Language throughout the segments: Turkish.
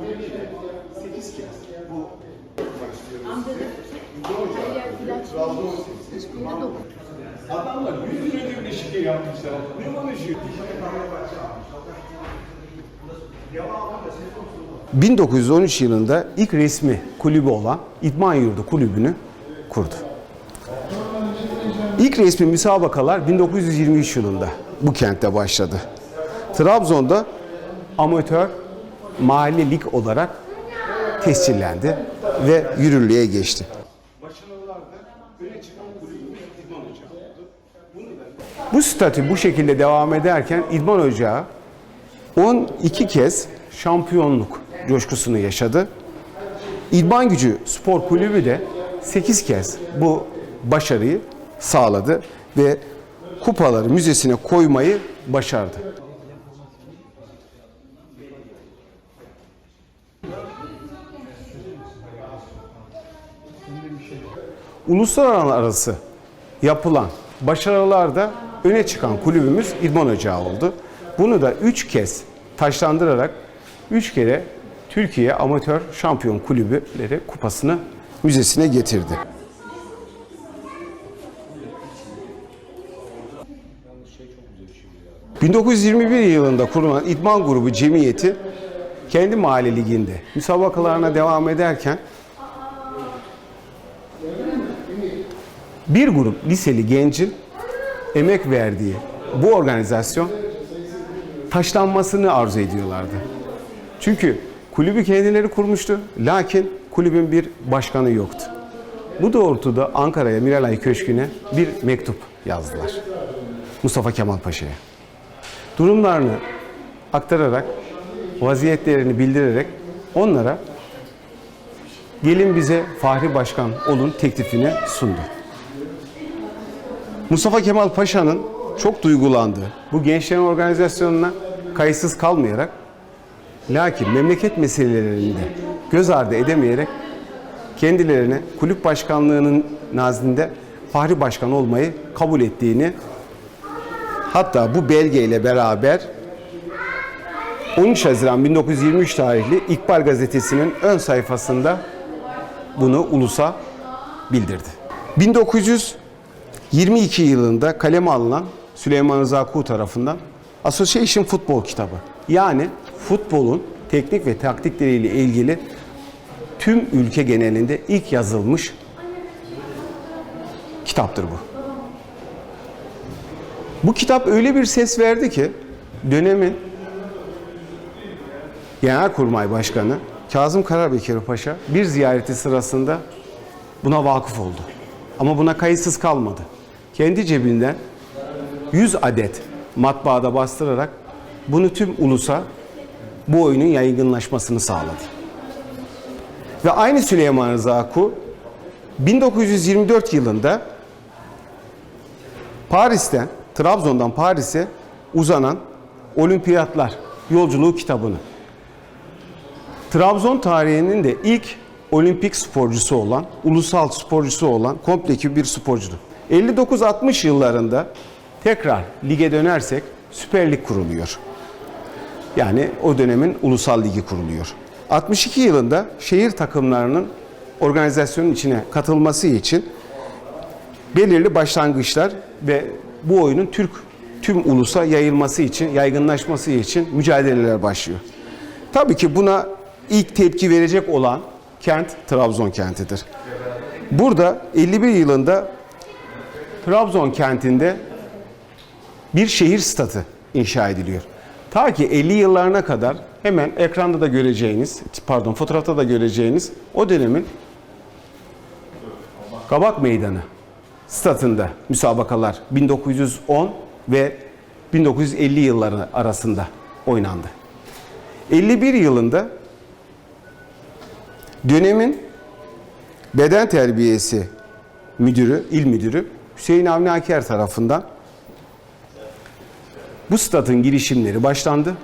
başladı. 8 kez bu başlıyoruz. Adamlar 100 lira ödevini şike yapmışlar. Ne konuşuyor? 1913 yılında ilk resmi kulübü olan İdman Yurdu Kulübü'nü kurdu. İlk resmi müsabakalar 1923 yılında bu kentte başladı. Trabzon'da amatör mahalle lig olarak tescillendi ve yürürlüğe geçti. Bu statü bu şekilde devam ederken İdman Ocağı 12 kez şampiyonluk coşkusunu yaşadı. İdman Gücü Spor Kulübü de 8 kez bu başarıyı sağladı ve kupaları müzesine koymayı başardı. Uluslararası yapılan başarılarda öne çıkan kulübümüz İdman Ocağı oldu. Bunu da 3 kez taşlandırarak 3 kere Türkiye Amatör Şampiyon Kulübüleri kupasını müzesine getirdi. ...1921 yılında kurulan İdman Grubu Cemiyeti... ...kendi mahalle liginde müsabakalarına devam ederken... ...bir grup liseli gencin... ...emek verdiği bu organizasyon... ...taşlanmasını arzu ediyorlardı. Çünkü kulübü kendileri kurmuştu. Lakin kulübün bir başkanı yoktu. Bu doğrultuda Ankara'ya Miralay Köşkü'ne bir mektup yazdılar. Mustafa Kemal Paşa'ya. Durumlarını aktararak, vaziyetlerini bildirerek onlara gelin bize Fahri Başkan olun teklifini sundu. Mustafa Kemal Paşa'nın çok duygulandığı bu gençlerin organizasyonuna kayıtsız kalmayarak Lakin memleket meselelerini de göz ardı edemeyerek kendilerine kulüp başkanlığının nazdinde Fahri Başkan olmayı kabul ettiğini hatta bu belgeyle beraber 13 Haziran 1923 tarihli İkbal Gazetesi'nin ön sayfasında bunu ulusa bildirdi. 1922 yılında kaleme alınan Süleyman Rıza Kuğu tarafından Association Futbol kitabı yani futbolun teknik ve taktikleriyle ilgili tüm ülke genelinde ilk yazılmış kitaptır bu. Bu kitap öyle bir ses verdi ki dönemin Genelkurmay Başkanı Kazım Karabekir Paşa bir ziyareti sırasında buna vakıf oldu. Ama buna kayıtsız kalmadı. Kendi cebinden 100 adet matbaada bastırarak bunu tüm ulusa bu oyunun yaygınlaşmasını sağladı. Ve aynı Süleyman Rıza Ku 1924 yılında Paris'ten, Trabzon'dan Paris'e uzanan Olimpiyatlar yolculuğu kitabını Trabzon tarihinin de ilk olimpik sporcusu olan, ulusal sporcusu olan kompleki bir sporcudur. 59-60 yıllarında tekrar lige dönersek Süper Lig kuruluyor. Yani o dönemin ulusal ligi kuruluyor. 62 yılında şehir takımlarının organizasyonun içine katılması için belirli başlangıçlar ve bu oyunun Türk tüm ulusa yayılması için, yaygınlaşması için mücadeleler başlıyor. Tabii ki buna ilk tepki verecek olan kent Trabzon kentidir. Burada 51 yılında Trabzon kentinde bir şehir statı inşa ediliyor. Ta ki 50 yıllarına kadar hemen ekranda da göreceğiniz, pardon fotoğrafta da göreceğiniz o dönemin Kabak Meydanı statında müsabakalar 1910 ve 1950 yılları arasında oynandı. 51 yılında dönemin beden terbiyesi müdürü, il müdürü Hüseyin Avni Aker tarafından bu statın girişimleri başlandı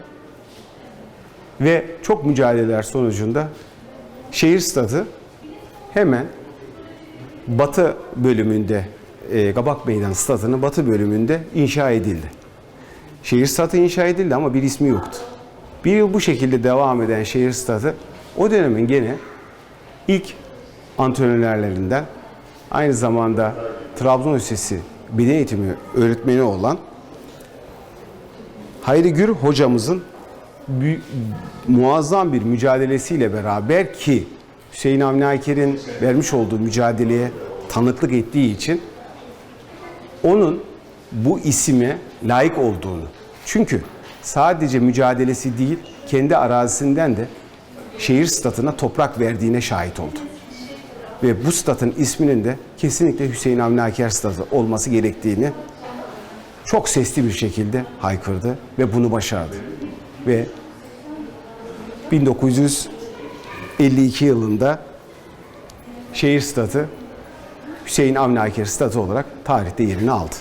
ve çok mücadeleler sonucunda şehir statı hemen batı bölümünde e, Kabak Meydan statının batı bölümünde inşa edildi. Şehir statı inşa edildi ama bir ismi yoktu. Bir yıl bu şekilde devam eden şehir statı o dönemin gene ilk antrenörlerinden aynı zamanda Trabzon Lisesi beden eğitimi öğretmeni olan Hayri Gür hocamızın muazzam bir mücadelesiyle beraber ki Hüseyin Avni Ayker'in vermiş olduğu mücadeleye tanıklık ettiği için onun bu isime layık olduğunu. Çünkü sadece mücadelesi değil, kendi arazisinden de şehir statına toprak verdiğine şahit oldu. Ve bu statın isminin de kesinlikle Hüseyin Avni Aker statı olması gerektiğini çok sesli bir şekilde haykırdı ve bunu başardı. Ve 1952 yılında şehir statı Hüseyin Avni Aker statı olarak tarihte yerini aldı.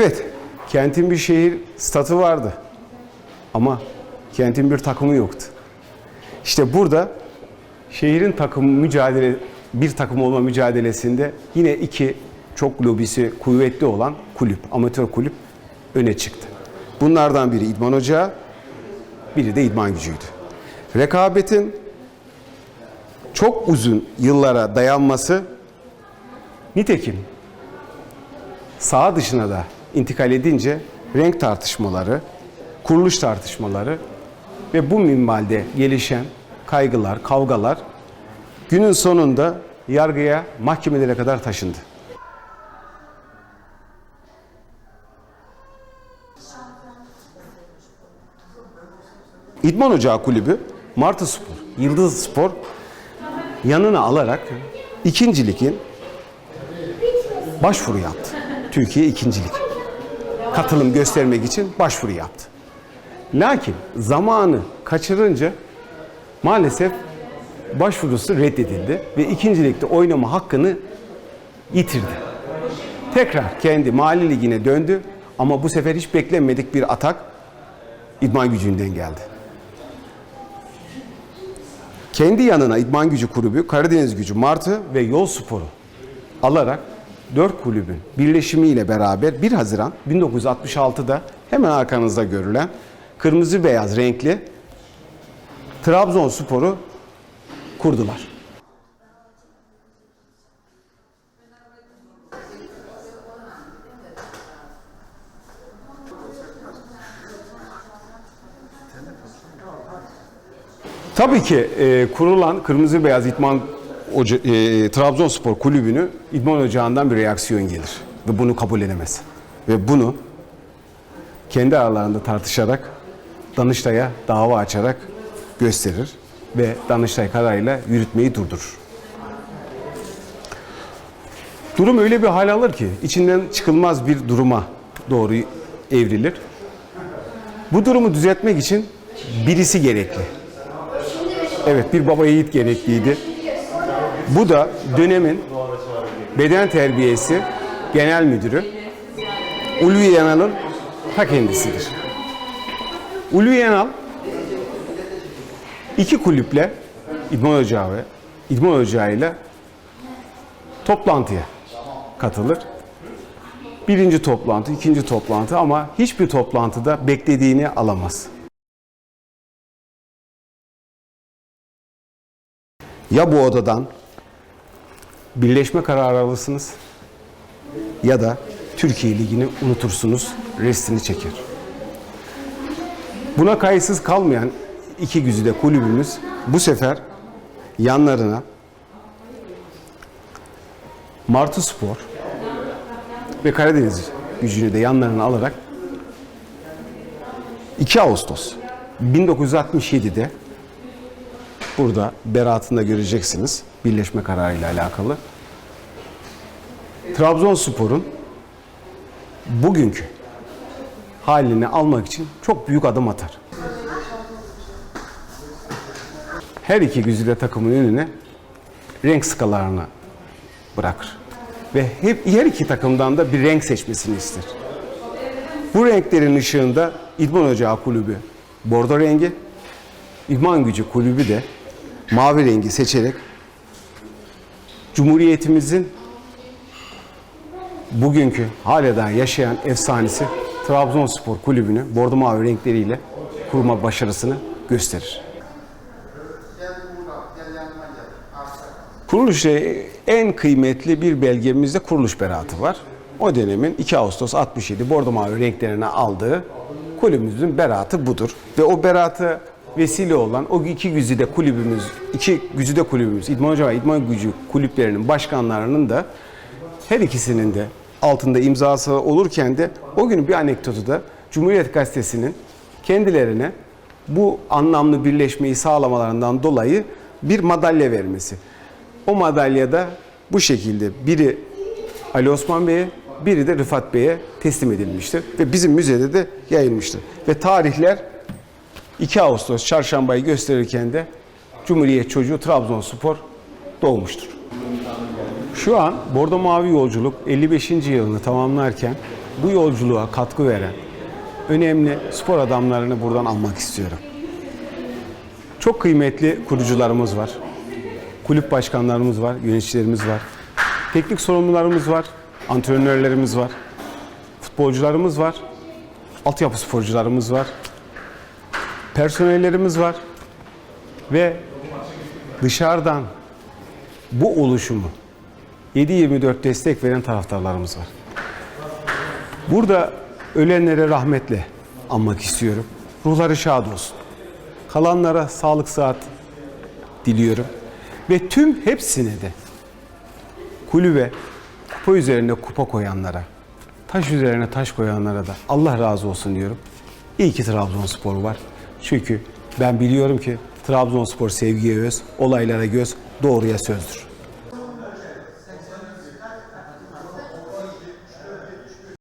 Evet, kentin bir şehir statı vardı. Ama kentin bir takımı yoktu. İşte burada şehrin takım mücadele bir takım olma mücadelesinde yine iki çok lobisi kuvvetli olan kulüp, amatör kulüp öne çıktı. Bunlardan biri İdman Ocağı, biri de İdman Gücü'ydü. Rekabetin çok uzun yıllara dayanması nitekim saha dışına da intikal edince renk tartışmaları, kuruluş tartışmaları ve bu minvalde gelişen kaygılar, kavgalar günün sonunda yargıya, mahkemelere kadar taşındı. İdman Ocağı Kulübü, Martı Spor, Yıldız Spor yanına alarak ikinci ligin başvuru yaptı. Türkiye ikincilik. Katılım göstermek için başvuru yaptı. Lakin zamanı kaçırınca maalesef başvurusu reddedildi ve ikincilikte oynama hakkını yitirdi. Tekrar kendi mali ligine döndü ama bu sefer hiç beklenmedik bir atak idman gücünden geldi. Kendi yanına idman gücü kulübü, Karadeniz gücü, Martı ve Yol Sporu alarak dört kulübün birleşimiyle beraber 1 Haziran 1966'da hemen arkanızda görülen kırmızı beyaz renkli Trabzonspor'u kurdular. Tabii ki e, kurulan Kırmızı Beyaz İdman Oca, e, Trabzonspor Kulübü'nü İdman Ocağı'ndan bir reaksiyon gelir. Ve bunu kabul edemez. Ve bunu kendi aralarında tartışarak Danıştay'a dava açarak gösterir ve Danıştay kararıyla yürütmeyi durdurur. Durum öyle bir hal alır ki içinden çıkılmaz bir duruma doğru evrilir. Bu durumu düzeltmek için birisi gerekli. Evet bir baba yiğit gerekliydi. Bu da dönemin beden terbiyesi genel müdürü Ulvi Yanal'ın ta kendisidir. Ulvi Yanal iki kulüple İdman Ocağı ve İdman Ocağı ile toplantıya katılır. Birinci toplantı, ikinci toplantı ama hiçbir toplantıda beklediğini alamaz. Ya bu odadan birleşme kararı alırsınız ya da Türkiye Ligi'ni unutursunuz, restini çeker. Buna kayıtsız kalmayan iki güzide kulübümüz bu sefer yanlarına Martı Spor ve Karadeniz gücünü de yanlarına alarak 2 Ağustos 1967'de burada beraatında göreceksiniz birleşme kararıyla alakalı. Trabzonspor'un bugünkü haline almak için çok büyük adım atar. Her iki güzide takımın önüne renk skalalarını bırakır. Ve hep her iki takımdan da bir renk seçmesini ister. Bu renklerin ışığında İdman Ocağı Kulübü bordo rengi, İdman Gücü Kulübü de mavi rengi seçerek Cumhuriyetimizin bugünkü halen yaşayan efsanesi Trabzonspor Kulübü'nü bordo mavi renkleriyle kurma başarısını gösterir. Kuruluşta en kıymetli bir belgemizde kuruluş beratı var. O dönemin 2 Ağustos 67 bordo mavi renklerine aldığı kulübümüzün beratı budur. Ve o beratı vesile olan o iki güzide kulübümüz, iki güzide kulübümüz, İdman Hoca ve İdman Gücü kulüplerinin başkanlarının da her ikisinin de altında imzası olurken de o günün bir anekdotu da Cumhuriyet Gazetesi'nin kendilerine bu anlamlı birleşmeyi sağlamalarından dolayı bir madalya vermesi. O madalyada bu şekilde biri Ali Osman Bey'e, biri de Rıfat Bey'e teslim edilmiştir. Ve bizim müzede de yayılmıştır. Ve tarihler 2 Ağustos çarşambayı gösterirken de Cumhuriyet çocuğu Trabzonspor doğmuştur. Şu an Bordo Mavi Yolculuk 55. yılını tamamlarken bu yolculuğa katkı veren önemli spor adamlarını buradan almak istiyorum. Çok kıymetli kurucularımız var. Kulüp başkanlarımız var, yöneticilerimiz var. Teknik sorumlularımız var, antrenörlerimiz var. Futbolcularımız var. Altyapı sporcularımız var. Personellerimiz var. Ve dışarıdan bu oluşumu 7-24 destek veren taraftarlarımız var. Burada ölenlere rahmetle anmak istiyorum. Ruhları şad olsun. Kalanlara sağlık sıhhat diliyorum. Ve tüm hepsine de kulübe kupa üzerine kupa koyanlara, taş üzerine taş koyanlara da Allah razı olsun diyorum. İyi ki Trabzonspor var. Çünkü ben biliyorum ki Trabzonspor sevgiye öz, olaylara göz, doğruya sözdür.